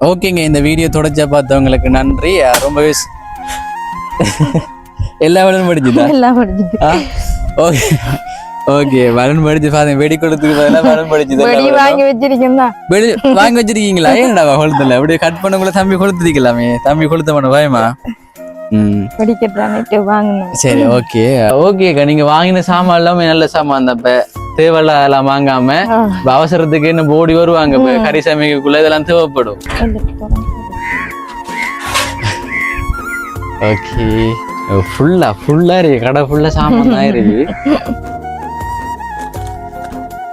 ஓகேங்க இந்த வீடியோ தொடர்ச்சியா பார்த்தவங்களுக்கு நன்றி. ரொம்பவே எல்லா வேலையும் படிச்சுதா எல்லாம் முடிஞ்சுது ஓகே. ஓகே வளன் படிச்சு பாருங்க வெடி கொடுத்துக்கு பதிலாக வளன் படிச்சுது வெடி வாங்கி வச்சிருக்கேன் தான் வெடி வாங்கி வச்சிருக்கீங்களா? ஏன்டா கொளுத்துல? அப்படியே கட் பண்ணக்குள்ள தம்பி கொளுத்துருக்கலாமே தம்பி கொளுத்த பண்ண பயமா? சரி ஓகே ஓகேக்கா நீங்க வாங்கின சாமான் எல்லாமே நல்ல சாமான் தான் இப்ப தேவையில்ல அதெல்லாம் வாங்காம அவசரத்துக்கு என்ன போடி வருவாங்க இப்ப கறி சமைக்கக்குள்ள இதெல்லாம் தேவைப்படும். ஓகே ஃபுல்லா ஃபுல்லா இருக்கு கடை ஃபுல்லா சாமான் தான் இருக்கு.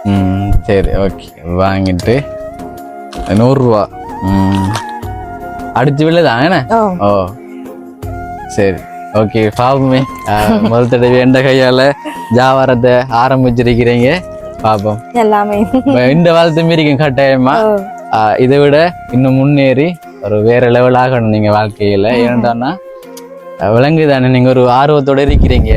ம் சரி ஓகே வாங்கிட்டு நூறுரூவா. ம். அடிச்சு என்ன? ஓ. ஓ. சரி. ஓகே ஆஹ், முதல் தடவை எந்த கையால ஜாவாரத்தை ஆரம்பிச்சிருக்கிறீங்க. பாப்போம் எல்லாமே. இந்த வாழ்த்து மீறிக்கும் கட்டாயமா? இதை விட இன்னும் முன்னேறி ஒரு வேற லெவல் ஆகணும் நீங்க வாழ்க்கையில. ஏன்டான்னா ஆஹ், விலங்குதானே நீங்க ஒரு ஆர்வத்தோட இருக்கிறீங்க.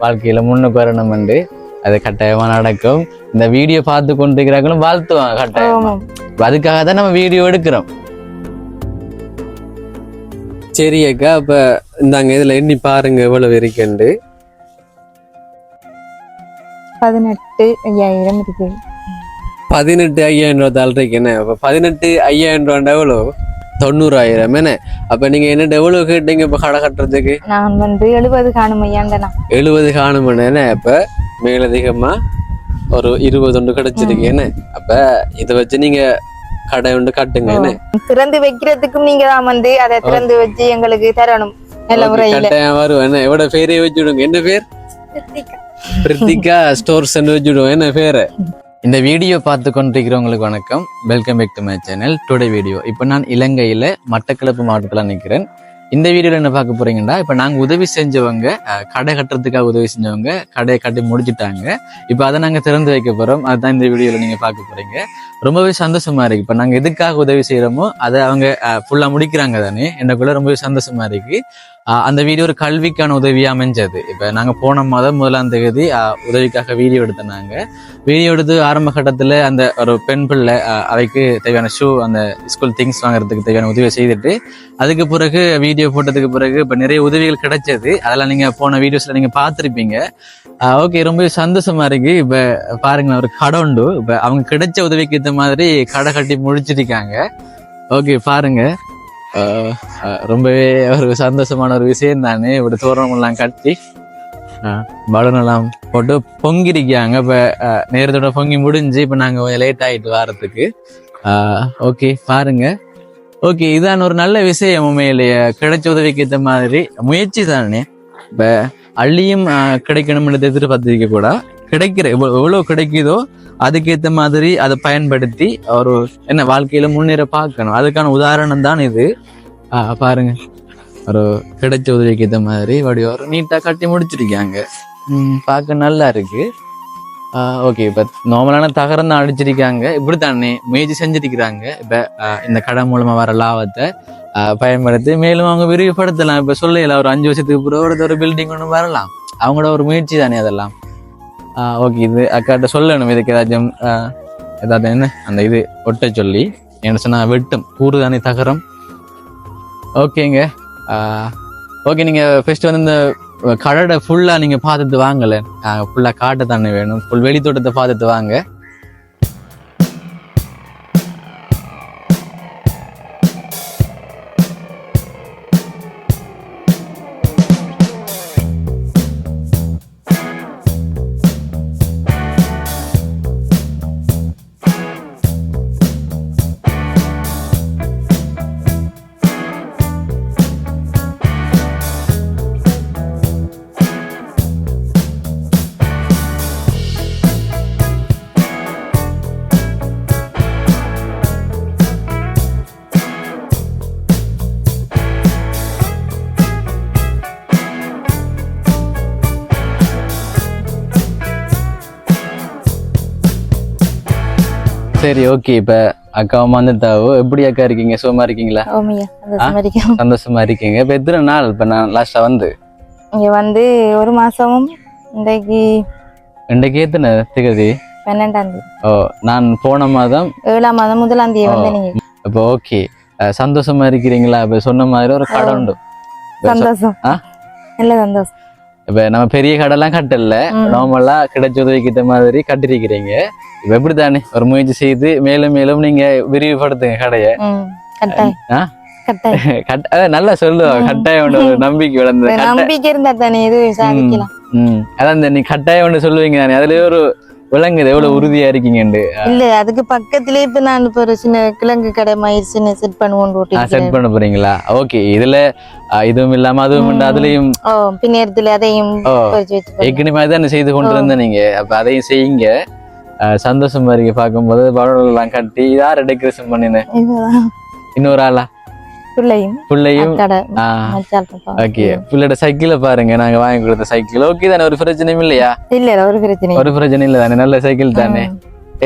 வாழ்க்கையில முன்னுக்கு வரணும்னு அது கட்டாயமா நடக்கும். இந்த வீடியோ பார்த்து கொண்டிருக்கிறாங்களும் வாழ்த்துவாங்க கட்டாயம். அதுக்காக தான் நம்ம வீடியோ எடுக்கிறோம். சரி அக்கா அப்ப இந்தாங்க இதுல எண்ணி பாருங்க எவ்வளவு இருக்குண்டு பதினெட்டு ஐயாயிரம் இருக்கு. பதினெட்டு ஐயாயிரம் ரூபா தாழ்றைக்கு என்ன? அப்ப பதினெட்டு ஐயாயிரம் ரூபாண்டா எவ்வளோ தொண்ணூறாயிரம் என்ன? அப்ப நீங்க என்ன எவ்வளவு கேட்டீங்க இப்ப கடை கட்டுறதுக்கு? நான் வந்து எழுபது காணும் ஐயாண்டனா எழுபது காணுமண்ண என்ன? அப்ப மேலதிகமா ஒரு இருபது ஒன்று கிடைச்சிருக்கு என்ன? அப்ப இதை வச்சு நீங்க கடை ஒன்று கட்டுங்க திறந்து வைக்கிறதுக்கும் நீங்க தான் வந்து அதை திறந்து வச்சு எங்களுக்கு தரணும். நல்ல முறையில. என்ன? எவ்வளவு பேரே வச்சு விடுங்க என்ன பேர்? பிரித்திகா ஸ்டோர்ஸ் வச்சு விடுவோம் என்ன பேரு? இந்த வீடியோ பார்த்து கொண்டிருக்கிறவங்களுக்கு வணக்கம். Welcome back to my channel today video இப்போ நான் இலங்கையில் மட்டக்களப்பு மாவட்டத்தில் நிற்கிறேன் இந்த வீடியோவில் என்ன பார்க்க போறீங்கன்னா இப்போ நாங்கள் உதவி செஞ்சவங்க கடை கட்டுறதுக்காக உதவி செஞ்சவங்க கடையை கட்டி முடிச்சிட்டாங்க. இப்போ அதை நாங்கள் திறந்து வைக்க போகிறோம் அதுதான் இந்த வீடியோவில் நீங்கள் பார்க்க போறீங்க. ரொம்பவே சந்தோஷமா இருக்கு. இப்போ நாங்கள் எதுக்காக உதவி செய்கிறோமோ அதை அவங்க ஃபுல்லாக முடிக்கிறாங்க தானே. எனக்குள்ளே ரொம்பவே சந்தோஷமா இருக்கு. அந்த வீடியோ ஒரு கல்விக்கான உதவியாக அமைஞ்சது. இப்போ நாங்கள் போன மாதம் முதலாம் தேதி உதவிக்காக வீடியோ எடுத்தோம் நாங்கள் வீடியோ எடுத்து ஆரம்ப கட்டத்தில் அந்த ஒரு பெண் பிள்ளை அவைக்கு தேவையான ஷூ அந்த ஸ்கூல் திங்ஸ் வாங்குறதுக்கு தேவையான உதவியை செய்துட்டு அதுக்கு பிறகு வீடியோ போட்டதுக்கு பிறகு இப்போ நிறைய உதவிகள் கிடைச்சது. அதெல்லாம் நீங்கள் போன வீடியோஸில் நீங்கள் பார்த்துருப்பீங்க. ஓகே ரொம்ப சந்தோஷமா இருக்கு. இப்போ பாருங்களேன் ஒரு கடை உண்டு. இப்போ அவங்க கிடைச்ச உதவிக்கு ஏற்ற மாதிரி கடை கட்டி முடிச்சிருக்காங்க. ஓகே பாருங்கள் ரொம்பவே ஒரு சந்தோஷமான ஒரு விஷயம் தானே. இப்படி தோரணமெல்லாம் கட்டி பலூனெல்லாம் போட்டு பொங்கிருக்காங்க. இப்போ நேரத்தோட பொங்கி முடிஞ்சு இப்போ நாங்கள் கொஞ்சம் லேட் ஆகிட்டு வாரத்துக்கு. ஓகே பாருங்க. ஓகே இதான் ஒரு நல்ல விஷயம் உண்மையிலேயே. கிடைச்ச உதவிக்கு ஏற்ற மாதிரி முயற்சி தானே. இப்போ அள்ளியும் கிடைக்கணும்னு எதிர்பார்த்திருக்க கூட கிடைக்கிற எவ்வளோ எவ்வளோ கிடைக்குதோ அதுக்கேற்ற மாதிரி அதை பயன்படுத்தி ஒரு என்ன வாழ்க்கையில முன்னேற பார்க்கணும். அதுக்கான உதாரணம் தான் இது. பாருங்க. ஒரு கிடைச்ச உதவிக்கு ஏற்ற மாதிரி வடி ஒரு நீட்டாக கட்டி முடிச்சிருக்காங்க. பார்க்க நல்லா இருக்கு. ஓகே இப்போ நார்மலான தகரம் தான் அடிச்சிருக்காங்க. இப்படி தானே முயற்சி செஞ்சிருக்கிறாங்க. இப்போ இந்த கடை மூலமாக வர லாபத்தை பயன்படுத்தி மேலும் அவங்க விரிவுபடுத்தலாம். இப்போ சொல்லல ஒரு அஞ்சு வருஷத்துக்கு பிறகு ஒரு பில்டிங் ஒன்று வரலாம். அவங்களோட ஒரு முயற்சி தானே அதெல்லாம். ஓகே இது அக்காட்ட சொல்லணும் இதுக்கு ஏதாச்சும் ஏதாவது என்ன? அந்த இது ஒட்ட சொல்லி என்ன சொன்னால் வெட்டும் கூறு தானே தகரம். ஓகேங்க. ஓகே நீங்கள் ஃபஸ்ட்டு வந்து இந்த கடடை ஃபுல்லாக நீங்கள் பார்த்துட்டு வாங்கலை. ஃபுல்லாக காட்டை தானே வேணும். ஃபுல் வெளித்தோட்டத்தை பார்த்துட்டு வாங்க. சரி ஓகே இப்ப அக்காவும் வந்துட்டாவோ? எப்படி அக்கா இருக்கீங்க? சுகமா இருக்கீங்களா? சந்தோஷமா இருக்கீங்க? இப்ப எத்தனை நாள்? இப்ப நான் லாஸ்டா வந்து? இங்க வந்து ஒரு மாசமும் இன்றைக்கு இன்றைக்கு எத்தனை திகதி? பன்னெண்டாம் தேதி. ஓ நான் போன மாதம் ஏழாம் மாதம் முதலாம் தேதி வந்து நீங்க. இப்போ ஓகே சந்தோஷமா இருக்கிறீங்களா? இப்ப சொன்ன மாதிரி ஒரு கடை உண்டு. சந்தோஷம்? நல்ல சந்தோஷம். இப்ப நம்ம பெரிய கடைலாம் கட்டல. நார்மலா கிடைச்ச உதவிக்கிட்ட மாதிரி கட்டிருக்கிறீங்க. இப்ப எப்படித்தானே? ஒரு முயற்சி செய்து மேலும் மேலும் நீங்க விரிவுபடுத்துங்க கடையை. நல்லா சொல்லுவோம் ம். கட்டாயம் ஒண்ணு ஒரு நம்பிக்கை வளர்ந்தது. நம்பிக்கை இருந்தா தானே எதுவும் சாதிக்கலாம். அதான் நீ கட்டாயம் ஒண்ணு சொல்லுவீங்க தானே. அதுலயே ஒரு விளங்குது எவ்வளவு உறுதியா இருக்கீங்கன்னு இல்ல அதுக்கு பக்கத்திலே இப்ப நான் இப்ப ஒரு சின்ன கிழங்கு கடை மாதிரி சின்ன செட் பண்ணுவோம் செட் பண்ண போறீங்களா? ஓகே இதுல இதுவும் இல்லாம அதுவும். அதுலயும் பின்னேரத்துல அதையும். ஏற்கனவே தானே செய்து கொண்டு. இருந்த நீங்க. அப்ப அதையும் செய்யுங்க. சந்தோஷமா இருக்கு பார்க்கும்போது படம் எல்லாம் கட்டி யார டெக்கரேஷன் பண்ணினேன். இன்னொரு ஆளா? பிள்ளையும் பிள்ளையும். ஓகே பிள்ளையோட சைக்கிளை பாருங்க நாங்க வாங்கி கொடுத்த சைக்கிள் ஓகே தானே ஒரு பிரச்சனையும் இல்லையா? இல்ல ஒரு பிரச்சனை. ஒரு பிரச்சனையும் இல்லை தானே நல்ல சைக்கிள் தானே.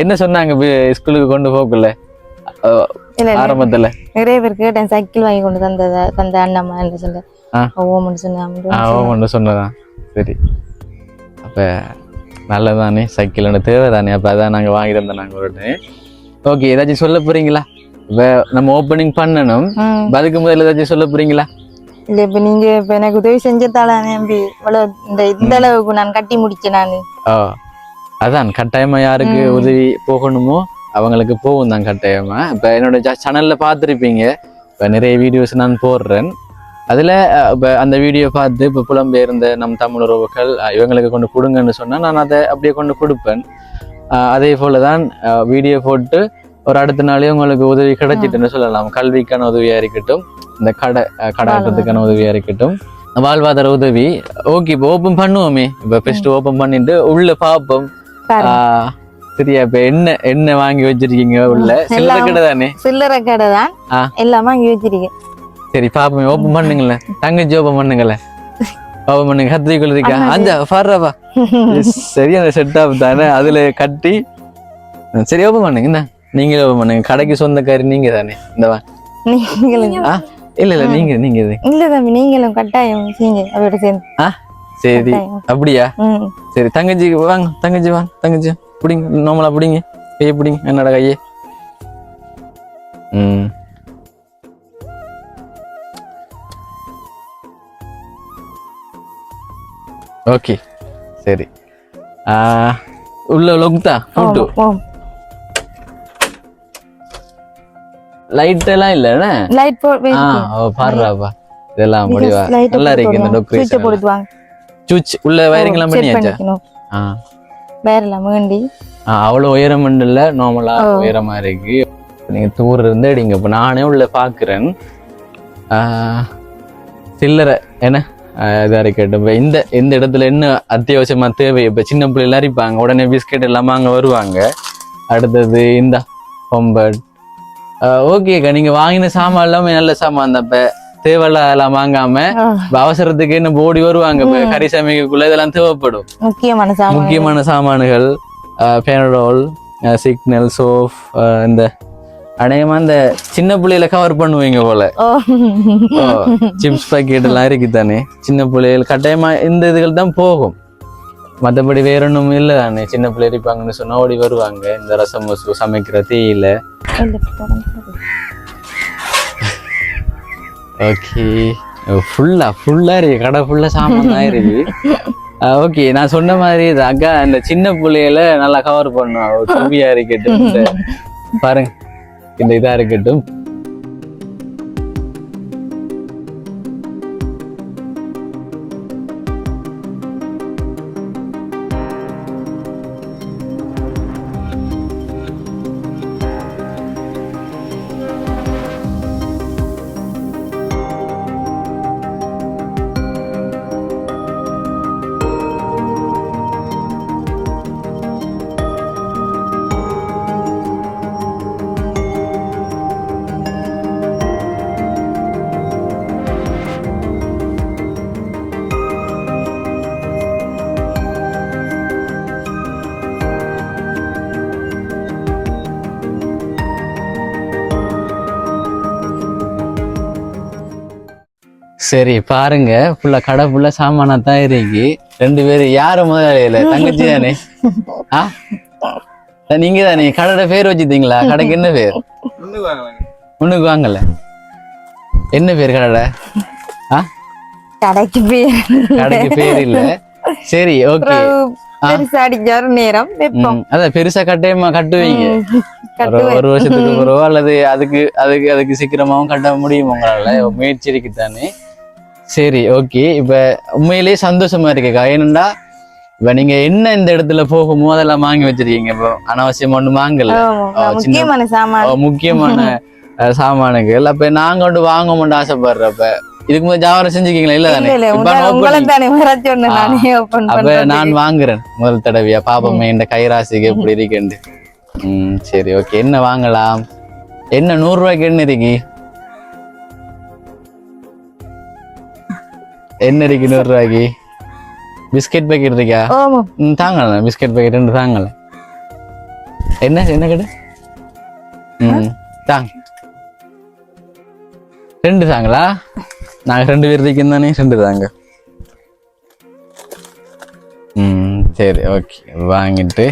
என்ன சொன்னாங்க ஸ்கூலுக்கு கொண்டு போக்குள்ள ஆரம்பத்துல? நிறைய பேர் கேட்டேன் சைக்கிள் வாங்கி கொண்டு தந்தத தந்த அண்ணம்மா என்று சொல்ல. ஓமன்னு சொன்ன சொன்னதான் சரி. அப்ப நல்லதானே சைக்கிள் ஒன்று தேவை தானே அப்ப அதான் நாங்க வாங்கி தந்தோம் நாங்க ஒரு ஓகே ஏதாச்சும் சொல்ல போறீங்களா? இப்ப நம்ம ஓப்பனிங் பண்ணணும். அதுக்கு முதல்ல ஏதாச்சும் சொல்ல போறீங்களா? இல்ல இப்ப நீங்க இப்ப எனக்கு உதவி செஞ்சதால நம்பி இவ்வளவு இந்த இந்த அளவுக்கு நான் கட்டி முடிச்சேன் நானு. அதான் கட்டாயமா யாருக்கு. உதவி போகணுமோ அவங்களுக்கு போகும் தான் கட்டாயமா. இப்ப என்னோட சேனல்ல பார்த்துருப்பீங்க. இப்ப நிறைய வீடியோஸ் நான் போடுறேன். அதுல இப்ப அந்த வீடியோ பார்த்து இப்ப புலம்பெயர்ந்த நம் தமிழ் உறவுகள் இவங்களுக்கு கொண்டு கொடுங்கன்னு சொன்னா நான் அதை அப்படியே கொண்டு கொடுப்பேன். அதே போலதான் வீடியோ போட்டு ஒரு அடுத்த நாளே உங்களுக்கு உதவி கிடைச்சிட்டுன்னு சொல்லலாம். கல்விக்கான உதவியா இருக்கட்டும் இந்த கடை அஹ், கடை ஆட்டத்துக்கான உதவியா இருக்கட்டும். வாழ்வாதார உதவி ஓகே இப்போ ஓப்பன் பண்ணுவோமே. இப்போ ஃபர்ஸ்ட் ஓப்பன் பண்ணிட்டு உள்ள பார்ப்போம் ஆஹ், சரியா இப்ப என்ன என்ன வாங்கி வச்சிருக்கீங்க உள்ள? சில்லறை கடை தானே? சில்லறை கடை தான். எல்லாமே அங்கே வச்சிருக்கேன். சரி பாப்போம் ஓப்பன் பண்ணுங்களேன். தங்கச்சி ஓப்பன் பண்ணுங்களேன். ஓப்பன் பண்ணுங்க கத்திரிக்கோள் இருக்கா அஞ்சா சரியான செட் ஆப் தானே. அதுல கட்டி. சரி ஓப்பன் பண்ணுங்க என்ன? நீங்களே பண்ணுங்க கடைக்கு சொந்தக்காரி நீங்க தானே இந்த வா. நீங்களும். இல்ல இல்ல நீங்க நீங்க. இல்ல தம்பி நீங்களும் கட்டாயம் செய்யுங்க அவரோட சேர்ந்து. சரி. அப்படியா? ம். சரி தங்கச்சி வாங்க தங்கச்சி வாங்க தங்கச்சி. பிடிங்க நார்மலா பிடிங்க. கையை பிடிங்க என்னோட கையை. ம். ஓகே சரி. ஆ, உள்ள லொக்தா ஃபோட்டோ லைட் எல்லாம் இல்லைண்ணே லைட் போ ஆ ஓ பாடுறாப்பா இதெல்லாம் முடிவா. நல்லா இருக்கு இந்த டெக்கரேஷன் போட்டு வாங்க சுவிட்ச் உள்ள வயரிங் எல்லாம் பண்ணியாச்சா? ஆ. வேண்டி. ஆ, அவ்வளவு உயரம் இல்ல. நார்மலா. உயரமா இருக்கு. நீங்க தூர இருந்து அடிங்க. இப்ப நானே உள்ள பாக்குறேன். சில்லறை என்ன? ஆ, இதா இருக்கட்டும் இப்ப இந்த இந்த இடத்துல என்ன அத்தியாவசியமா தேவை? இப்ப சின்ன பிள்ளைலாம் இருப்பாங்க உடனே பிஸ்கெட் எல்லாம் அங்க வருவாங்க. அடுத்தது இந்த பொம்பட் ஓகேக்கா நீங்க வாங்கின சாமான் எல்லாமே நல்ல சாமான் தான் இப்ப. தேவையில்ல அதெல்லாம் வாங்காம அவசரத்துக்கு என்ன ஓடி வருவாங்க கறி சமைக்கக்குள்ள இதெல்லாம் தேவைப்படும். முக்கியமான முக்கியமான சாமான்கள் பேனடால் சிக்னல் சோஃப் இந்த அநேகமா இந்த சின்ன பிள்ளையில கவர் பண்ணுவீங்க போல. சிப்ஸ் பாக்கெட் எல்லாம் இருக்கு தானே சின்ன பிள்ளைகள் கட்டாயமா இந்த இதுகள் தான் போகும். மற்றபடி வேற ஒன்றும் இல்லை தானே சின்ன பிள்ளை இருப்பாங்கன்னு சொன்னா ஓடி வருவாங்க. இந்த ரசம் சமைக்கிற தேயில. ஓகே ஃபுல்லா ஃபுல்லா இருக்கு கடை ஃபுல்லா சாமான் தான் இருக்கு ஓகே நான் சொன்ன மாதிரி இது அக்கா இந்த சின்ன பிள்ளைகளை நல்லா கவர் பண்ணும் துணியா இருக்கட்டும் பாருங்க இந்த இதா இருக்கட்டும். சரி பாருங்க. ஃபுல்லா கடை ஃபுல்லா சாமானா தான் இருக்கு. ரெண்டு பேரும் யாரு முதலாளியில? தங்கச்சி தானே? ஆ? நீங்க தானே? கடையோட பேர் வச்சுட்டீங்களா? கடைக்கு என்ன பேர்? முன்னுக்கு வாங்கல. என்ன பேர் கடை ஆ? கடைக்கு போய் கடைக்கு பேர் இல்ல. சரி ஓகே. பெருசா அடிச்சாரு நேரம் வெப்பம். அதான் பெருசா கட்டையமா கட்டுவீங்க. ஒரு ஒரு வருஷத்துக்கு பிறவோ அல்லது அதுக்கு அதுக்கு அதுக்கு சீக்கிரமாவும் கட்ட முடியும் உங்களால? முயற்சி இருக்குதானே? சரி ஓகே இப்ப உண்மையிலேயே சந்தோஷமா இருக்குக்கா. ஏனெண்டா இப்ப நீங்க என்ன இந்த இடத்துல போகுமோ அதெல்லாம் வாங்கி வச்சிருக்கீங்க இப்போ. அனாவசியம் ஒண்ணு வாங்கல. முக்கியமான முக்கியமான சாமானுகள். அப்ப நான் கொண்டு வாங்கணும்னு ஆசைப்படுறப்ப இதுக்கு முதல் ஜாவரம் செஞ்சுக்கீங்களா இல்ல தானே? அப்ப நான் வாங்குறேன் முதல் தடவையா? பாப்போமே இந்த கைராசிக்கு எப்படி இருக்குன்னு ம் சரி ஓகே என்ன வாங்கலாம்? என்ன நூறு ரூபாய்க்கு என்ன இருக்கு? என்ன இருக்கு நூறு ரூபாய்க்கு பிஸ்கெட் பேக்கெட் இருக்கா ம் தாங்கலாம் பிஸ்கெட் பேக்கெட் ரெண்டு தாங்கல என்ன என்ன கடை ம் தாங்க ரெண்டு தாங்களா நாங்க ரெண்டு பேர் இருக்கோம் தானே ரெண்டு தாங்க ம் சரி ஓகே வாங்கிட்டு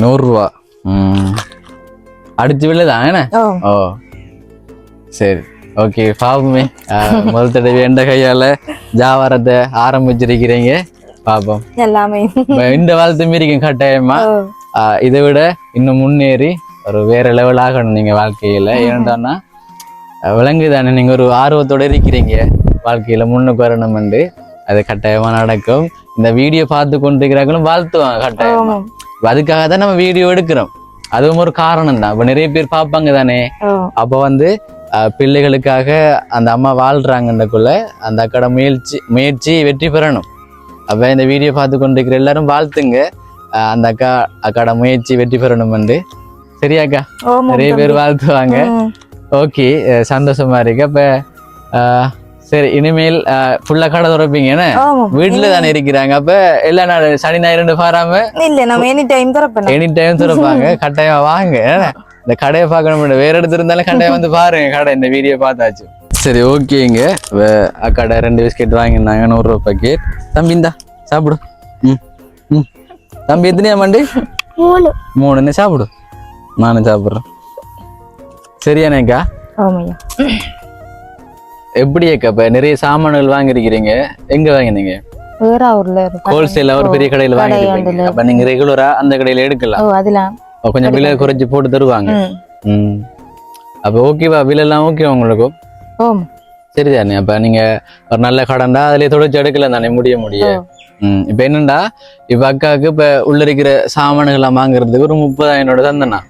நூறுரூவா ம் அடிச்சு வில்ல ஓ ஓ சரி ஓகே அஹ், முதல் தடவை எந்த கையால ஜாவாரத்தை ஆரம்பிச்சிருக்கிறீங்க. பாப்போம் எல்லாமே. இந்த வாழ்த்து மீறிக்கும் கட்டாயமா? இதை விட இன்னும் முன்னேறி ஒரு வேற லெவல் ஆகணும் நீங்க வாழ்க்கையில. ஏன்டான்னா அஹ் விலங்குதானே நீங்க ஒரு ஆர்வத்தோட இருக்கிறீங்க. வாழ்க்கையில முன்னுக்கு வரணும்னு அது கட்டாயமா நடக்கும். இந்த வீடியோ பார்த்து கொண்டிருக்கிறாங்களும் வாழ்த்துவாங்க கட்டாயமா. அதுக்காக தான் நம்ம வீடியோ எடுக்கிறோம். அதுவும் ஒரு காரணம் தான் இப்ப நிறைய பேர் பார்ப்பாங்க தானே? அப்போ வந்து பிள்ளைகளுக்காக அந்த அம்மா வாழ்றாங்கன்றக்குள்ள அந்த அக்கட முயற்சி முயற்சி வெற்றி பெறணும். அப்போ இந்த வீடியோ பார்த்து கொண்டிருக்கிற எல்லாரும் வாழ்த்துங்க. அந்த அக்கா அக்காட முயற்சி வெற்றி பெறணும் வந்து. சரியாக்கா நிறைய பேர் வாழ்த்துவாங்க. ஓகே சந்தோஷமா இருக்கு. அப்ப சரி இனிமேல் ஃபுல்லா கடை திறப்பீங்க என்ன? வீட்டுல தானே இருக்கிறாங்க. அப்ப எல்லா நாள் சனி ஞாயிறு பாராம? இல்ல நம்ம எனி டைம் திறப்பேன் எனி டைம் திறப்பாங்க. கட்டாயமா வாங்க? இந்த கடையை பார்க்கணும் வேற இடத்துல இருந்தாலும் கட்டாயம் வந்து பாருங்க கடை இந்த வீடியோ பார்த்தாச்சு. சரி ஓகேங்க அக்கடை ரெண்டு பிஸ்கெட் வாங்கியிருந்தாங்க நூறுரூவா பாக்கெட் தம்பி இந்தா சாப்பிடு. ம் ம். தம்பி எத்தனையா மண்டி? மூணு. மூணுன்னு சாப்பிடு. நானும் சாப்பிட்றேன். சரியானேக்கா ஓமையா எப்படி அக்கா இப்போ நிறைய சாமான்கள் வாங்கியிருக்கிறீங்க? எங்க வாங்கினீங்க? வேற ஊர்ல ஹோல்சேல ஒரு பெரிய கடையில ஒன்றுல. அப்ப நீங்க ரெகுலரா அந்த கடையில எடுக்கலாம். ஓ அதுல கொஞ்சம் விலை குறைச்சு போட்டு தருவாங்க. ம். அப்போ ஓகேவா எல்லாம் ஓகே உங்களுக்கு? ஓமோ சரிதானே அப்ப நீங்க ஒரு நல்ல கடன்டா அதுலயே தொடர்ச்சி எடுக்கலாம் தானே முடிய முடிய. ம் இப்போ என்னண்டா? இப்ப அக்காவுக்கு இப்ப உள்ள இருக்கிற சாமான்கள்லாம் வாங்குறதுக்கு ஒரு முப்பதாயிரம் தந்தனா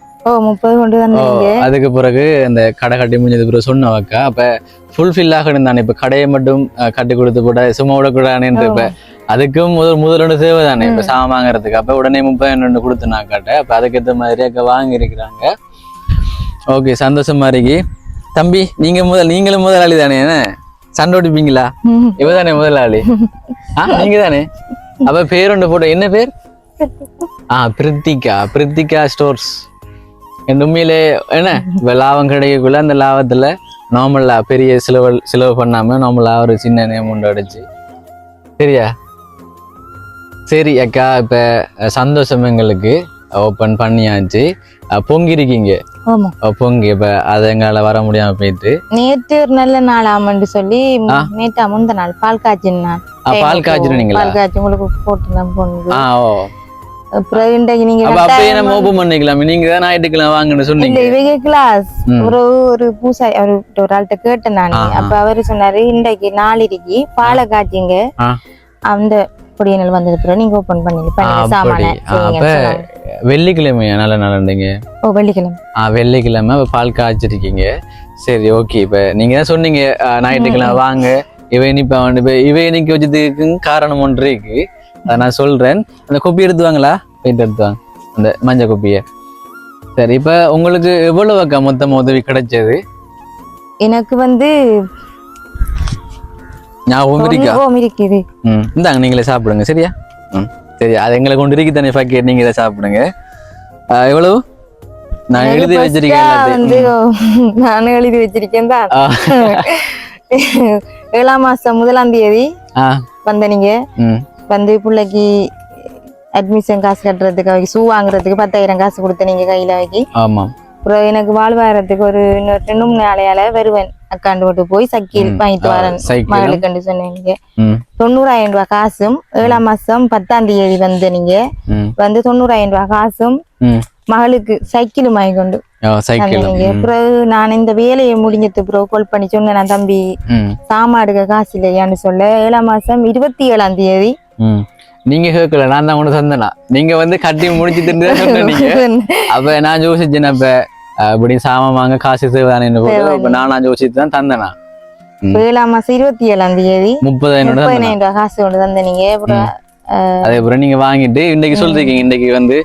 கொண்டு வந்தீங்க அதுக்கு பிறகு அந்த கடை கட்டி முடிஞ்சது பிறகு சொன்ன அக்கா. அப்ப ஃபுல்ஃபில் ஆகணும் தானே இப்ப கடையை மட்டும் கட்டி கொடுத்து போட சும்மா விடக்கூடாதுன்னு இப்ப அதுக்கும் முதல் முதலோட சேவை தானே இப்ப சாமான் வாங்குறதுக்கு. அப்ப உடனே முப்பதாயிரம் ரெண்டு கொடுத்து நான் காட்ட அப்ப அதுக்கேற்ற மாதிரி அக்கா வாங்கி இருக்கிறாங்க ஓகே சந்தோஷமா இருக்கு தம்பி நீங்க முதல் நீங்களும் முதலாளி தானே என்ன? சண்டை ஓடிப்பீங்களா ம். இவதானே முதலாளி. ஆ நீங்க தானே அப்ப பேர் ஒன்று போட்ட என்ன பேர்? ஆ பிரித்திகா. பிரித்திகா ஸ்டோர்ஸ். என் உண்மையிலே என்ன? இப்போ லாபம் கிடைக்கக்குள்ள அந்த லாபத்துல நார்மலா பெரிய செலவு செலவு பண்ணாம நார்மலா ஒரு சின்ன அமௌண்ட் அடிச்சு. சரியா? சரி அக்கா இப்ப சந்தோஷம் எங்களுக்கு. ஓப்பன் பண்ணியாச்சு. பொங்கிருக்கீங்க. பொங்கி இப்ப அது எங்களால வர முடியாம போயிட்டு. நேற்று ஒரு நல்ல நாள் ஆமான்னு சொல்லி நேற்றா முந்த நாள் பால் காய்ச்சின் நான் அஹ், பால் காய்ச்சிருந்தீங்களா பால் காய்ச்சி உங்களுக்கு போட்டுதான் ஓ. அப்புறம் இன்றைக்கு நீங்க அப்ப அப்பயே கட்டாயமா- நம்ம பண்ணிக்கலாம். நீங்க தான் ஞாயிற்றுக்கிழமை வாங்கன்னு சொன்னீங்க. இவங்க கிளாஸ். ஒரு ஒரு பூசா ஒரு ஒரு ஆள்கிட்ட கேட்டேன் நானே. அப்ப அவரு சொன்னாரு இன்றைக்கு நாளைக்கு பாலை காய்ச்சிங்க. ஆ. அந்த பொடியனல் வந்தது பிறகு நீங்க ஓபன் பண்ணி ஆ, பண்ணி அப்படி. சாமான ஆ, அப்ப செய்யுங்க வெள்ளிக்கிழமையா நல்ல நாளுங்க ஓ வெள்ளிக்கிழமை. ஆ வெள்ளிக்கிழமை பால் காய்ச்சிருக்கீங்க. சரி ஓகே இப்ப நீங்க தான் சொன்னீங்க ஞாயிற்றுக்கிழமை வாங்க இவ இனிப்பா வந்து இப்ப இவ இனிக்க வச்சதுக்கு காரணம் ஒன்று இருக்கு. அதை நான் சொல்றேன். அந்த கொப்பி எடுத்துவாங்களா? பெயிண்ட் எடுத்துவாங்க. அந்த மஞ்சள் கொப்பிய. சரி இப்ப உங்களுக்கு எவ்வளவு அக்கா மொத்தமா உதவி கிடைச்சது? எனக்கு வந்து ஞாபகம் இருக்குது இந்தாங்க நீங்களே சாப்பிடுங்க சரியா ம் சரி அது எங்களை கொண்டு இருக்கு தானே பாக்கெட் நீங்க இதை சாப்பிடுங்க எவ்வளவு நான் எழுதி வச்சிருக்கேன் நானும் எழுதி வச்சிருக்கேன் தான். ஏழாம் மாசம் முதலாம் தேதி வந்த நீங்க ம் வந்து பிள்ளைக்கு அட்மிஷன் காசு கட்டுறதுக்கு அவைக்கு ஷூ வாங்குறதுக்கு பத்தாயிரம் காசு கொடுத்த நீங்க கையில வைக்கி ஆமாம் அப்புறம் எனக்கு வாழ்வாரத்துக்கு ஒரு இன்னொரு ரெண்டு மூணு நாளையால வருவேன். அக்காண்டு விட்டு போய் சைக்கிள். வாங்கிட்டு வரேன். மகளுக்கு சொன்னீங்க தொண்ணூறாயிரம் ரூபாய் காசும் ஏழாம் மாசம் பத்தாம் தேதி வந்து நீங்க வந்து தொண்ணூறாயிரம் ரூபாய் காசும் மகளுக்கு சைக்கிளும் வாங்கி கொண்டு பிறகு நான் இந்த வேலையை முடிஞ்சது பிறகு கால் பண்ணி சொன்னேன் நான் தம்பி ம். சாமாடுக காசு இல்லையான்னு சொல்ல. ஏழாம் மாசம் இருபத்தி ஏழாம் தேதி நீங்க கேட்கல நான் தான் ஒன்று தந்தனா நீங்க வந்து கட்டி முடிச்சுட்டு இருந்ததா சொன்னீங்க அப்ப நான் யோசிச்சேன் அப்ப இப்படி சாமான் வாங்க காசு தேவைதானே அப்ப நான் நான் யோசிச்சு தான் தந்தனா. ஏழாம் மாசம் இருபத்தி ஏழாம் தேதி. முப்பதாயிரம் காசு கொண்டு தந்த நீங்க. அப்புறம் அதே அப்புறம் நீங்க வாங்கிட்டு இன்னைக்கு சொல்லிருக்கீங்க இன்னைக்கு வந்து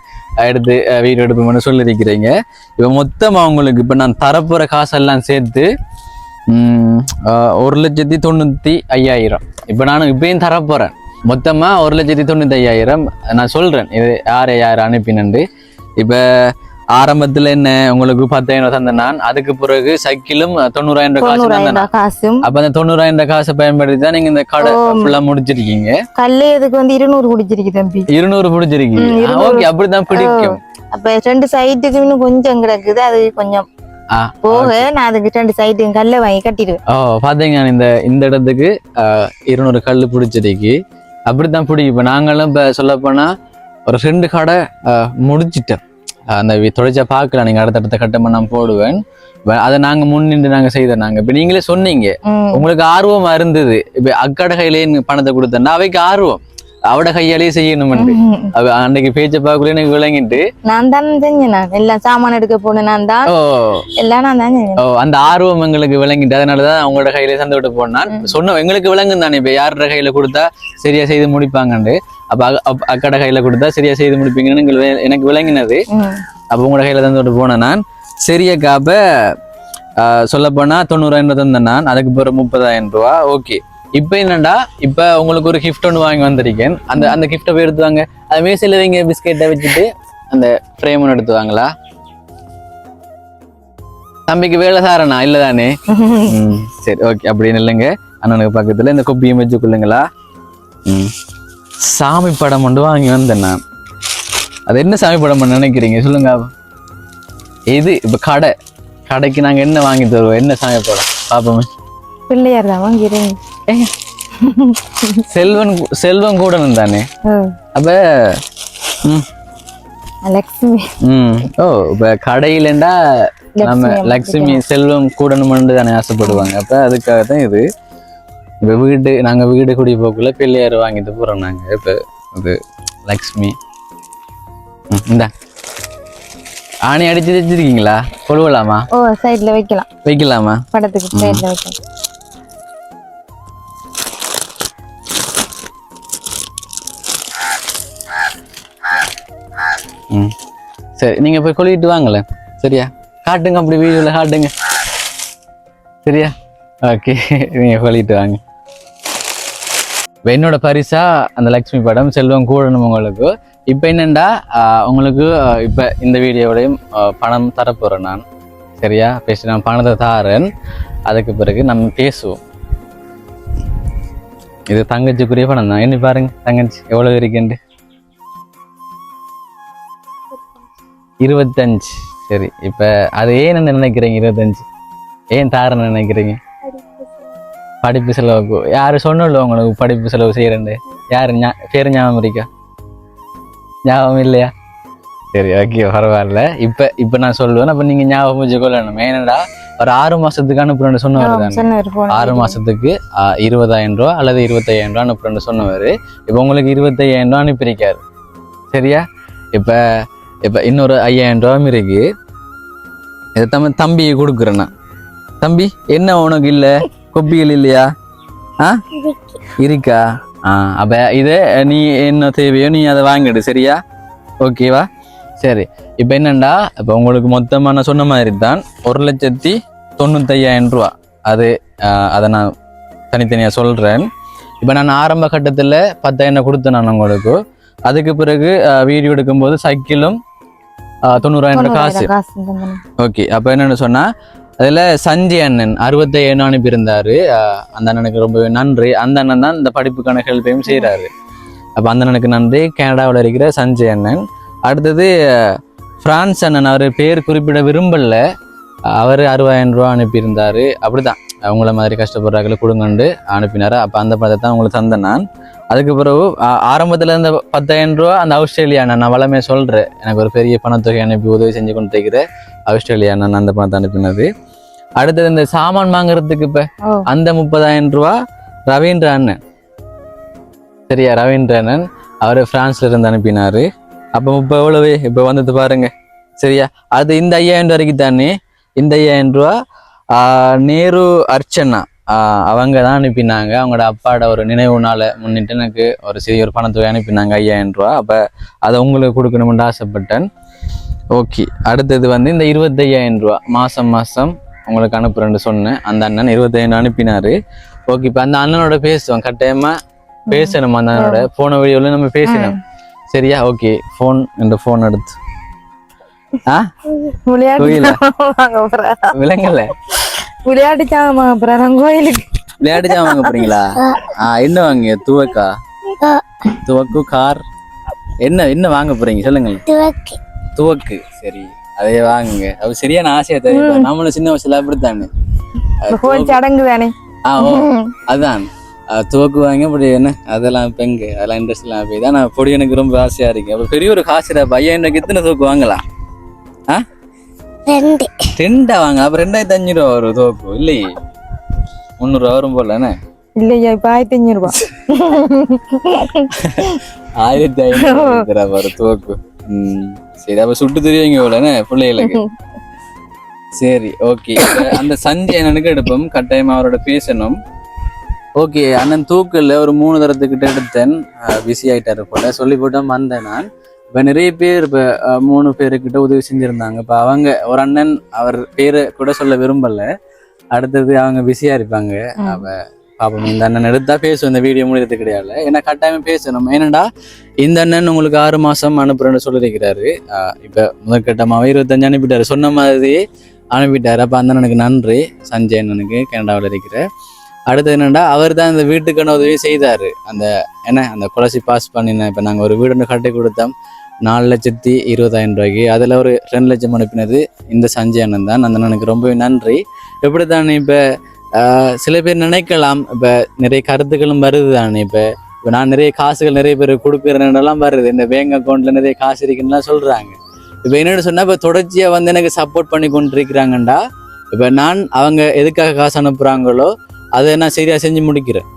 எடுத்து வீடியோ எடுப்போம்னு சொல்லியிருக்கிறீங்க இப்ப மொத்தமா உங்களுக்கு இப்ப நான் தரப்போற காசெல்லாம் சேர்த்து ஒரு லட்சத்தி தொண்ணூத்தி ஐயாயிரம். இப்ப நான் இப்பயும் தரப்போறேன். மொத்தமா ஒரு லட்சத்தி தொண்ணூத்தி ஐயாயிரம் நான் சொல்றேன் இது யார் யார் அனுப்பினண்டு இப்ப ஆரம்பத்துல என்ன உங்களுக்கு பத்தாயிரம் தந்தேன் நான் அதுக்கு பிறகு சைக்கிளும் தொண்ணூறாயிரம் காசு தந்தேன் காசும். அப்ப அந்த தொண்ணூறாயிரம் காசை பயன்படுத்தி தான் நீங்க இந்த கடை ஓ. ஃபுல்லா முடிச்சிருக்கீங்க. கல்லு இதுக்கு வந்து இருநூறு குடிச்சிருக்கு தம்பி. இருநூறு பிடிச்சிருக்கீங்க. ஓகே அப்படிதான் பிடிக்கும். அப்ப ரெண்டு சைட்டுக்கு இன்னும் கொஞ்சம் கிடக்குது அது கொஞ்சம் போக நான் அதுக்கு ரெண்டு சைட்டுக்கு கல்ல வாங்கி கட்டிடுவேன். ஓ பாத்தீங்க இந்த இந்த இடத்துக்கு இருநூறு கல் பிடிச்சிருக்கு. அப்படித்தான் பிடிக்கும். இப்ப நாங்களும் இப்ப சொல்ல போனா ஒரு ரெண்டு கடை ஆஹ், அந்த தொடர்ச்சியா பார்க்கலாம். நீங்க அடுத்தடுத்த கட்டமா நான் போடுவேன். அதை நாங்க முன்னின்று நாங்க செய்தோம் நாங்க. இப்ப நீங்களே சொன்னீங்க. உங்களுக்கு ஆர்வமா இருந்தது. இப்ப அக்கட கையிலேயே பணத்தை கொடுத்தேன்னா அவைக்கு ஆர்வம். அவட கையாலேயே செய்யணும்னு ம். அவ அன்னைக்கு பேச்ச பார்க்கல எனக்கு விளங்கிட்டு நான் தான் செஞ்சேன் எல்லாம் சாமான் எடுக்க போனேன் நான் தான் ஓ எல்லாம் நான் தான் ஓ அந்த ஆர்வம் எங்களுக்கு விளங்கிட்டு அதனாலதான் அவங்களோட கையில சந்தை விட்டு போனான் சொன்னோம் எங்களுக்கு விளங்கும் தானே இப்ப யாரோட கையில கொடுத்தா சரியா செய்து முடிப்பாங்கன்னு அப்ப அக- அப்ப அக்கட கையில கொடுத்தா சரியா செய்து முடிப்பீங்கன்னு எனக்கு விளங்கினது. அப்ப உங்களோட கையில தந்து விட்டு போனேன் நான் சரிய காப்ப சொல்ல போனா தொண்ணூறாயிரம் ரூபாய் தந்தேன் நான் அதுக்கு பிறகு முப்பதாயிரம் ரூபா ஓகே இப்போ என்னண்டா இப்போ உங்களுக்கு ஒரு கிஃப்ட் ஒன்று வாங்கி வந்திருக்கேன். அந்த அந்த கிஃப்ட்டை போய் எடுத்துவாங்க. அது மேசையில வைங்க பிஸ்கெட்டை வச்சுட்டு அந்த ஃப்ரேம் ஒன்று எடுத்துவாங்களா? தம்பிக்கு வேலை சாரண்ணா இல்லை தானே சரி ஓகே அப்படின்னு இல்லைங்க அண்ணனுக்கு பக்கத்துல இந்த கொப்பியும் வச்சு கொள்ளுங்களா? சாமி படம் ஒன்று வாங்கி வந்தேன் நான். அது என்ன சாமி படம் நினைக்கிறீங்க? சொல்லுங்க. இது இப்போ கடை. கடைக்கு நாங்கள் என்ன வாங்கி தருவோம்? என்ன சாமி படம்? பார்ப்போமே பிள்ளையார் தான் வாங்கிறேன் செல்வன் செல்வம் கூடணும் தானே? அப்ப லக்ஷ்மி. ஓ இப்ப கடையிலண்டா நம்ம லக்ஷ்மி செல்வம் கூடணும்னு தானே ஆசைப்படுவாங்க. அப்ப அதுக்காக தான் இது. இப்ப வீடு நாங்க வீடு குடி போக்குள்ள பிள்ளையார் வாங்கிட்டு போறோம் நாங்க. இப்ப இது லக்ஷ்மி. இந்தா. ஆணி அடிச்சு வச்சிருக்கீங்களா? கொழுவலாமா? ஓ சைடுல வைக்கலாம். வைக்கலாமா? படத்துக்கு சைடுல வைக்கலாம். ம். சரி நீங்க போய் கொழுவிட்டு வாங்களேன். சரியா? காட்டுங்க அப்படி வீடியோல காட்டுங்க. சரியா? ஓகே நீங்க கொழுவிட்டு வாங்க. என்னோட பரிசா அந்த லக்ஷ்மி படம் செல்வம் கூடணும் உங்களுக்கு. இப்போ என்னண்டா ஆஹ், உங்களுக்கு இப்போ இப்ப இந்த வீடியோடையும் பணம் தரப்போறேன் நான். சரியா? பேசி நான் பணத்தை தாரேன். அதுக்கு பிறகு நம்ம பேசுவோம். இது தங்கச்சிக்குரிய பணம் தான். என்ன பாருங்க தங்கச்சி எவ்வளவு இருக்குண்டு இருபத்தஞ்சு. சரி இப்ப அது ஏன் நினைக்கிறீங்க இருபத்தஞ்சு? ஏன் தாரன்னு நினைக்கிறீங்க? படிப்பு செலவுக்கு யாரு சொன்னல உங்களுக்கு படிப்பு செலவு செய்யறேன்னு? யாரு ஞா- பேரு ஞாபகம் இருக்கா? ஞாபகம் இல்லையா? சரி ஓகே பரவாயில்ல. இப்ப இப்ப நான் சொல்லுவேன் அப்ப நீங்க ஞாபகம் வச்சுக்கொள்ளணும். ஏனடா ஒரு ஆறு மாசத்துக்கு அனுப்புறேன்னு சொன்னவர் ஆறு மாசத்துக்கு ஆ, இருபதாயிரம் ரூபா அல்லது இருபத்தையாயிரம் ரூபா அனுப்புறேன்னு சொன்னவர் இப்போ உங்களுக்கு இருபத்தையாயிரம் ரூபா அனுப்பியிருக்காரு. சரியா? இப்ப இப்போ இன்னொரு ஐயாயிரம் ரூபாயும் இருக்கு இதை தம்பி தம்பியை கொடுக்குறேண்ணா தம்பி என்ன உனக்கு இல்லை? கொப்பிகள் இல்லையா? ஆ? இருக்கா? ஆ அப்போ இதை நீ என்ன தேவையோ நீ அதை வாங்கிடு சரியா? ஓகேவா சரி. இப்போ என்னண்டா? இப்போ உங்களுக்கு மொத்தமாக நான் சொன்ன மாதிரி தான் ஒரு லட்சத்தி தொண்ணூத்தையாயிரம் ரூபா. அது அதை நான் தனித்தனியாக சொல்கிறேன் இப்போ நான் ஆரம்ப கட்டத்தில் பத்தாயிரம் கொடுத்தேன் நான் உங்களுக்கு. அதுக்கு பிறகு வீடியோ எடுக்கும்போது சைக்கிளும் தொண்ணூறாயிரம் ரூபாய் காசு. ஓகே அப்போ என்னன்னு சொன்னா அதில் சஞ்சய் அண்ணன் அறுபத்தையாயிரம் அனுப்பியிருந்தாரு ஆஹ் அந்த அண்ணனுக்கு ரொம்பவே நன்றி. அந்த அண்ணன் தான் இந்த படிப்புக்கான ஹெல்ப்பையும் செய்கிறாரு அப்போ அந்த அண்ணனுக்கு நன்றி. கனடாவில் இருக்கிற சஞ்சய் அண்ணன். அடுத்தது பிரான்ஸ் அண்ணன் அவர் பேர் குறிப்பிட விரும்பல. அவர் அறுபதாயிரம் ரூபா அனுப்பியிருந்தாரு. அப்படிதான். அவங்கள மாதிரி கஷ்டப்படுறாங்கள கொடுங்கண்டு அனுப்பினாரு. அப்போ அந்த பணத்தை தான் உங்களுக்கு தந்தேன் நான். அதுக்கு பிறகு ஆரம்பத்துல இருந்த பத்தாயிரம் ரூபா அந்த ஆஸ்திரேலியா நான் வளமே சொல்றேன். எனக்கு ஒரு பெரிய பணத்தொகை அனுப்பி உதவி செஞ்சு கொண்டு இருக்கிற ஆஸ்திரேலியா அண்ணன் அந்த பணத்தை அனுப்பினது. அடுத்தது இந்த சாமான் வாங்குறதுக்கு இப்ப. அந்த முப்பதாயிரம் ரூபா ரவீந்திர அண்ணன். சரியா ரவீந்திர அண்ணன் அவர் பிரான்ஸ்ல இருந்து அனுப்பினாரு. அப்போ இப்போ எவ்வளவு? இப்போ வந்தது பாருங்க. சரியா? அது இந்த ஐயாயிரம் ரூபா வரைக்கும் தானே? இந்த ஐயாயிரம் ரூபா நேரு அர்ச்சனா. அவங்க தான் அனுப்பினாங்க. அவங்களோட அப்பாவோட ஒரு நினைவு நாளை முன்னிட்டு எனக்கு ஒரு சிறிய ஒரு பணத்தொகை அனுப்பினாங்க. ஐயாயிரம் ரூபா. அப்போ அதை உங்களுக்கு கொடுக்கணும்னு ஆசைப்பட்டேன். ஓகே. அடுத்தது வந்து இந்த இருபத்தையாயிரம் ரூபா. மாதம் மாதம் உங்களுக்கு அனுப்புறேன்னு சொன்னேன். அந்த அண்ணன் இருபத்தையாயிரம் அனுப்பினாரு. ஓகே. இப்போ அந்த அண்ணனோட பேசுவோம். கட்டாயமா பேசணும் அந்த அண்ணனோட? போன வீடியோவில் நம்ம பேசினோம். சரியா? ஓகே. ஃபோன் இந்த ஃபோன் எடுத்து. ஆ? விளையாட்டு கோயிலா? விளையாட்டு சாமான் வாங்க கோயிலுக்கு. விளையாட்டு ஜாமான் வாங்க போறீங்களா? என்ன வாங்க துவக்கா? துவக்கு கார்? என்ன என்ன வாங்க போறீங்க சொல்லுங்க துவக்கு. சரி. அதே வாங்குங்க. அது சரியான ஆசையா தெரியும் நம்மளும் சின்ன வயசுல அப்படித்தானே? கோயில் சடங்கு தானே? ஆ ஓ அதான். துவக்கு வாங்க அப்படி என்ன? அதெல்லாம் பெங்க அதெல்லாம் இன்ட்ரெஸ்ட் எல்லாம் போய். தான் பொடி எனக்கு ரொம்ப ஆசையா இருக்கு அப்ப பெரிய ஒரு காசு பையன் எனக்கு எத்தனை துவக்கு வாங்கலாம்? ஆ? ரெண்டு. ரெண்டா வாங்க. அப்ப ரெண்டாயிரத்தி அஞ்சூறு ரூபா வரும். துவக்கு இல்லையே? முந்நூறுவா வரும் போல இல்லையா இப்ப ஆயிரத்தி அஞ்சூறு ரூபாய் ஆயிரத்தி ஐநூறு வரும். துவக்கு ம் சரி அப்ப சுட்டு தெரியுங்க போல என்ன பிள்ளைகளுக்கு. சரி ஓகே. அந்த சஞ்சய் அண்ணனுக்கு எடுப்போம். கட்டாயமா அவரோட பேசணும். ஓகே அண்ணன் தூக்கல்ல ஒரு மூணு தரத்துக்கிட்ட எடுத்தேன். பிஸி ஆயிட்டாரு போல. சொல்லி போட்டு வந்தேன் நான். இப்போ நிறைய பேர் இப்போ மூணு பேருக்கிட்ட உதவி செஞ்சுருந்தாங்க. இப்போ அவங்க ஒரு அண்ணன் அவர் பேரை கூட சொல்ல விரும்பல. அடுத்தது அவங்க பிஸியா இருப்பாங்க. ம். அவ பாப்போம் இந்த அண்ணன் எடுத்தா பேசும் இந்த வீடியோ முடியறது கிடையாது. ஏன்னா கட்டாயமா பேசணும் ஏன்னடா இந்த அண்ணன் உங்களுக்கு ஆறு மாசம் அனுப்புறேன்னு சொல்லியிருக்கிறாரு இப்ப முதற்கட்டமாக இருபத்தஞ்சு அனுப்பிட்டாரு. சொன்ன மாதிரி அனுப்பிட்டாரு. அப்ப அந்த அண்ணனுக்கு நன்றி. சஞ்சய் அண்ணனுக்கு கனடாவில் இருக்கிற அடுத்து என்னென்னா அவர் தான் இந்த வீட்டுக்கான உதவி செய்தார். அந்த என்ன அந்த கொலசி பாஸ் பண்ணினேன் இப்போ நாங்கள் ஒரு வீடு ஒன்று கட்டி கொடுத்தோம். நாலு லட்சத்தி இருபதாயிரம் ரூபாய்க்கு. அதில் ஒரு ரெண்டு லட்சம் அனுப்பினது இந்த சஞ்சய் அண்ணன் தான். அந்த அண்ணனுக்கு ரொம்பவே நன்றி. எப்படி தானே இப்போ சில பேர் நினைக்கலாம். இப்போ நிறைய கருத்துக்களும் வருது தானே இப்போ இப்போ நான் நிறைய காசுகள் நிறைய பேர் கொடுக்குறேன்னெல்லாம் வருது. இந்த பேங்க் அக்கௌண்ட்டில் நிறைய காசு இருக்குன்னுலாம் சொல்கிறாங்க இப்போ என்னென்னு சொன்னால் இப்போ தொடர்ச்சியாக வந்து எனக்கு சப்போர்ட் பண்ணி கொண்டுருக்கிறாங்கண்டா. இப்போ நான் அவங்க எதுக்காக காசு அனுப்புகிறாங்களோ அதை நான் சரியா செஞ்சு முடிக்கிறேன்.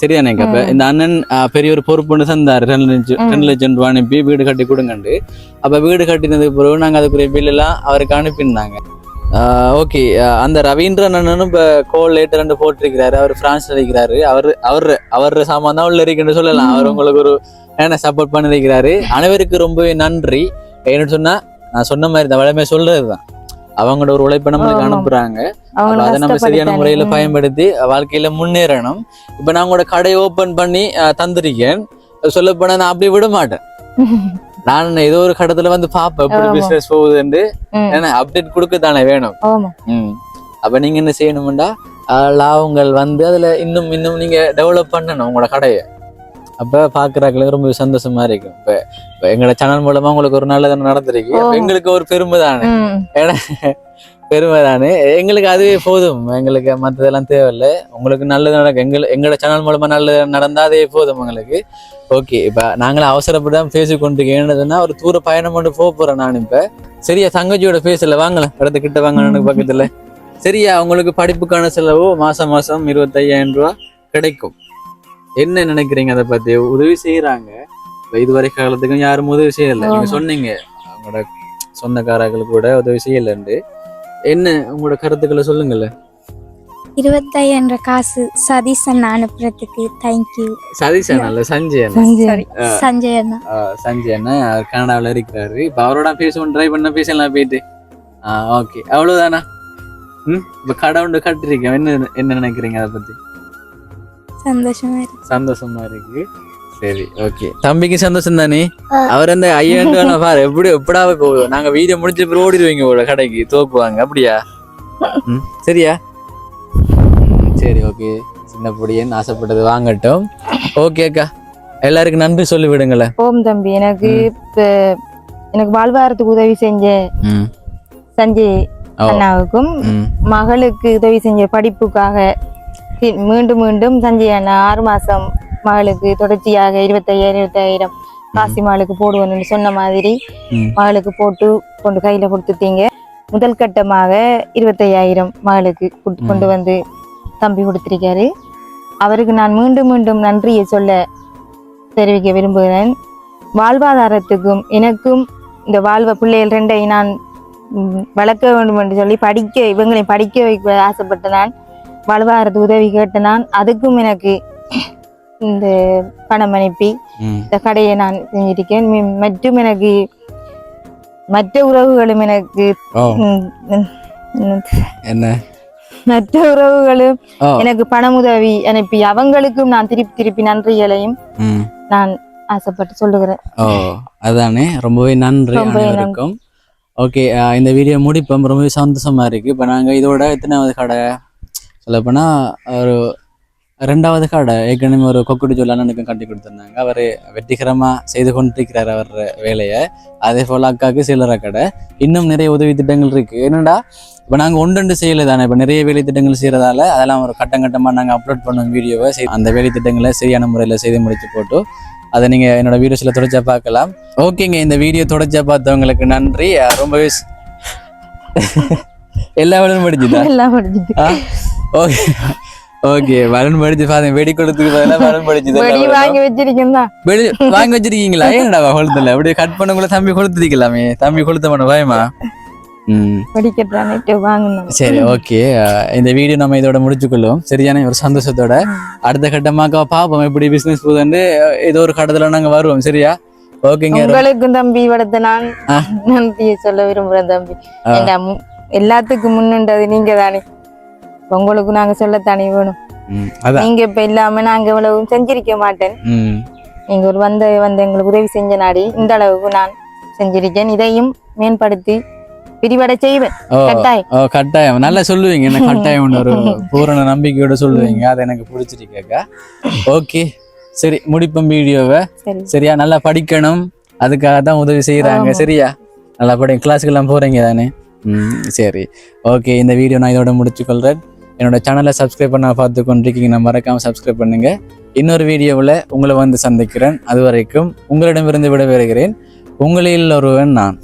சரியா எனக்கு அப்ப. இந்த அண்ணன் பெரிய ஒரு பொறுப்புன்னு தந்தாரு. ரெண்டு லட்சம். ரெண்டு லட்சம் ரூபா அனுப்பி வீடு கட்டி கொடுங்கண்டு. அப்ப வீடு கட்டினதுக்கு பிறகு நாங்க அதுக்குரிய பில் எல்லாம் அவருக்கு அனுப்பியிருந்தாங்க. ஓகே. அந்த ரவீந்திரன் அண்ணனும் இப்ப கோல் லேட்டர் ரெண்டு போட்டிருக்கிறாரு. அவர் பிரான்ஸ்ல இருக்கிறாரு. அவர் அவர் அவர் சாமான் தான் உள்ள இருக்குன்னு சொல்லலாம். அவர் உங்களுக்கு ஒரு என்ன சப்போர்ட் பண்ணிருக்கிறாரு. அனைவருக்கு ரொம்பவே நன்றி. ஏன்னு சொன்னா நான் சொன்ன மாதிரி தான். வளமே சொல்றதுதான். அவங்களோட ஒரு உழைப்பை நம்மளுக்கு. அனுப்புறாங்க. அதை நம்ம சரியான. முறையில பயன்படுத்தி வாழ்க்கையில முன்னேறணும். இப்ப நான் உங்களோட கடையை ஓபன் பண்ணி தந்திருக்கேன். சொல்ல போனா நான் அப்படி விட மாட்டேன். நான் ஏதோ ஒரு கடத்துல வந்து பாப்பேன் எப்படி. பிசினஸ் போகுதுன்னு. ஏன்னா அப்டேட் கொடுக்க தானே வேணும். அப்ப நீங்க என்ன செய்யணும்டா? லாபங்கள் வந்து அதுல இன்னும் இன்னும் நீங்க டெவலப் பண்ணணும் உங்களோட கடையை. அப்ப பாக்குறாக்களுக்கு ரொம்ப சந்தோஷமா இருக்கும். இப்ப இப்ப எங்களோட சேனல் மூலமா உங்களுக்கு ஒரு நல்லது நடந்திருக்கு. எங்களுக்கு ஒரு பெருமை தானே. பெருமை தானே? எங்களுக்கு அதுவே போதும். எங்களுக்கு மற்றதெல்லாம் தேவையில்லை. உங்களுக்கு நல்லது நடக்கும். எங்கள் எங்களோட சேனல் மூலமா நல்லது நடந்தா அதே போதும் எங்களுக்கு. ஓகே இப்ப நாங்களும் அவசரப்பட்டு தான் பேசி கொண்டு என்னதுன்னா ஒரு தூர பயணம் கொண்டு போக போறேன் நான் இப்ப. சரியா தங்கச்சியோட பேசல. வாங்கலாம். இடத்து கிட்ட வாங்க எனக்கு பக்கத்துல. சரியா உங்களுக்கு படிப்புக்கான செலவு மாசம் மாசம் இருபத்தையாயிரம் ரூபா கிடைக்கும். என்ன நினைக்கிறீங்க அதை பத்தி? உதவி செய்யறாங்க இதுவரை காலத்துக்கும் யாரும் உதவி செய்யல. நீங்க. சொன்னீங்க. அவங்களோட சொந்தக்காரர்களுக்கு கூட உதவி செய்யலன்னு என்ன உங்களோட கருத்துக்களை சொல்லுங்கல்ல இருபத்தையாயிரம் காசு சதீஷ் அண்ணா அனுப்புறதுக்கு தேங்க்யூ சதீஷ் அண்ணா. சஞ்சய் அண்ணா. சஞ்சய். அண்ணா. சஞ்சய் அண்ணா கனடாவில் இருக்கிறாரு இப்போ அவரோட பேசவும் ட்ரை பண்ண பேசலாம் போயிட்டு. ஆ ஓகே அவ்வளவுதானா? ம்? இப்போ கடை ஒன்று கட்டிருக்கேன். என்ன என்ன நினைக்கிறீங்க அதை பத்தி? சந்தோஷமா இருக்கு. சந்தோஷமா இருக்கு. சரி ஓகே தம்பிக்கு சந்தோஷம் தானே. அவர் அந்த ரூபா பாரு எப்படி எப்படா போகுது. நாங்க வீடியோ முடிஞ்ச பிறகு ஓடிடுவீங்க உங்களோட கடைக்கு தோக்குவாங்க அப்படியா? சரியா? சரி ஓகே சின்ன பொடியன் ஆசைப்பட்டது வாங்கட்டும். ஓகே அக்கா. எல்லாருக்கும் நன்றி சொல்லி விடுங்களேன். ஓம் தம்பி எனக்கு இப்ப எனக்கு வாழ்வாரத்துக்கு உதவி செஞ்ச சஞ்சய். அண்ணாவுக்கும் மகளுக்கு உதவி செஞ்ச படிப்புக்காக மீண்டும் மீண்டும் சஞ்சய் அண்ணா ஆறு மாசம் மகளுக்கு தொடர்ச்சியாக இருபத்தையாயிரம் இருபத்தாயிரம் காசி மகளுக்கு போடுவேன்னு சொன்ன மாதிரி. மகளுக்கு போட்டு கொண்டு கையில கொடுத்துட்டீங்க. முதல் கட்டமாக இருபத்தையாயிரம் மகளுக்கு கொண்டு- கொண்டு வந்து தம்பி கொடுத்திருக்காரு. அவருக்கு நான் மீண்டும் மீண்டும் நன்றியை சொல்ல தெரிவிக்க விரும்புகிறேன். வாழ்வாதாரத்துக்கும் எனக்கும் இந்த வாழ்வ பிள்ளைகள் ரெண்டை நான் வளர்க்க வேண்டும் என்று சொல்லி படிக்க இவங்களை படிக்க வைக்க ஆசைப்பட்ட நான் வாழ்வாதாரத்துக்கு உதவி கேட்ட நான் அதுக்கும் எனக்கு இந்த பணம் அனுப்பி இந்த கடையை நான் செஞ்சிருக்கேன். மற்றும் எனக்கு மற்ற உறவுகளும் எனக்கு என்ன? மற்ற உறவுகளும் எனக்கு பணம் உதவி அனுப்பி அவங்களுக்கும் நான் திருப்பி திருப்பி நன்றிகளையும் நான் ஆசைப்பட்டு சொல்லுகிறேன். ஓ அதானே. ரொம்பவே நன்றி. அனைவருக்கும். ஓகே இந்த வீடியோ முடிப்போம். ரொம்பவே சந்தோஷமா இருக்கு. இப்போ நாங்கள் இதோட எத்தனாவது கடை? சொல்லப்போனால் ஒரு ரெண்டாவது கடை ஏற்கனவே ஒரு கொக்குடி ஜோல் அண்ணனுக்கும் கட்டி கொடுத்துருந்தாங்க. அவர் வெற்றிகரமாக செய்து கொண்டிருக்கிறார் அவர் வேலையை. அதே போல் அக்காவுக்கு சில்லறை கடை. இன்னும் நிறைய உதவி திட்டங்கள் இருக்கு. என்னடா இப்போ நாங்கள் ஒன்றெண்டு செய்யலை தானே. இப்போ நிறைய வேலை திட்டங்கள் செய்கிறதால அதெல்லாம் ஒரு கட்டம் கட்டமாக நாங்கள் அப்லோட் பண்ணுவோம் வீடியோவை அந்த வேலை திட்டங்களை சரியான முறையில் செய்து முடிச்சு போட்டு அதை நீங்கள் என்னோட வீடியோஸில் தொடர்ச்சியா பார்க்கலாம். ஓகேங்க இந்த வீடியோ தொடர்ச்சியா பார்த்தவங்களுக்கு நன்றி. ரொம்பவே எல்லா வேலையும் படிச்சுதா எல்லாம் முடிஞ்சுது. ஓகே ஓகே வரன் படிச்சு பாருங்க வெடி கொடுத்துக்கு பதிலாக வரன் படிச்சுது வெடி வாங்கி வச்சிருக்கேன் தான் வெடி வாங்கி வச்சிருக்கீங்களா ஏன்டா கொளுத்தல அப்படியே கட் பண்ணக்குள்ள தம்பி கொளுத்துருக்கலாமே தம்பி கொளுத்த பண்ண பயமா சரி ஓகே இந்த வீடியோ நம்ம இதோட முடிச்சுக்கொள்ளுவோம் சரியான ஒரு சந்தோஷத்தோட அடுத்த கட்டமாக பார்ப்போம் எப்படி பிசினஸ் போகுதுன்னு ஏதோ ஒரு கடத்துல நாங்க வருவோம் சரியா ஓகேங்க உங்களுக்கும் தம்பி வளர்த்த நான். நன்றியை சொல்ல விரும்புறேன் தம்பி எல்லாத்துக்கும் முன்னுண்டது நீங்க தானே உங்களுக்கு நாங்க சொல்லத்தானே வேணும். ம், அதான். நீங்க இப்ப இல்லாம நாங்க இவ்வளவு செஞ்சிருக்க மாட்டேன். நீங்க ஒரு வந்த வந்து எங்களுக்கு உதவி செஞ்ச நாடி இந்த அளவுக்கு நான் செஞ்சிருக்கேன். இதையும் மேம்படுத்தி விரிவடை செய்வேன். கட்டாயம். கட்டாயம். நல்லா சொல்லுவீங்க. என்ன கட்டாயம் ஒரு பூரண நம்பிக்கையோட சொல்லுவீங்க. அது எனக்கு பிடிச்சிருக்கேக்கா ஓகே. சரி முடிப்போம் வீடியோவை. சரி. சரியா? நல்லா படிக்கணும். அதுக்காக தான் உதவி செய்யறாங்க. சரியா? நல்லா படி கிளாஸுக்கெல்லாம் போறீங்க தானே? ம் சரி. ஓகே இந்த வீடியோ நான் இதோட முடிச்சுக்கொள்றேன். என்னோட சேனலை சப்ஸ்கிரைப் பண்ண பார்த்து கொண்டிருக்கீங்க மறக்காமல் சப்ஸ்கிரைப் பண்ணுங்கள் இன்னொரு வீடியோவில் உங்களை வந்து சந்திக்கிறேன். அது வரைக்கும் உங்களிடமிருந்து விடைபெறுகிறேன். உங்களில் ஒருவன் நான்.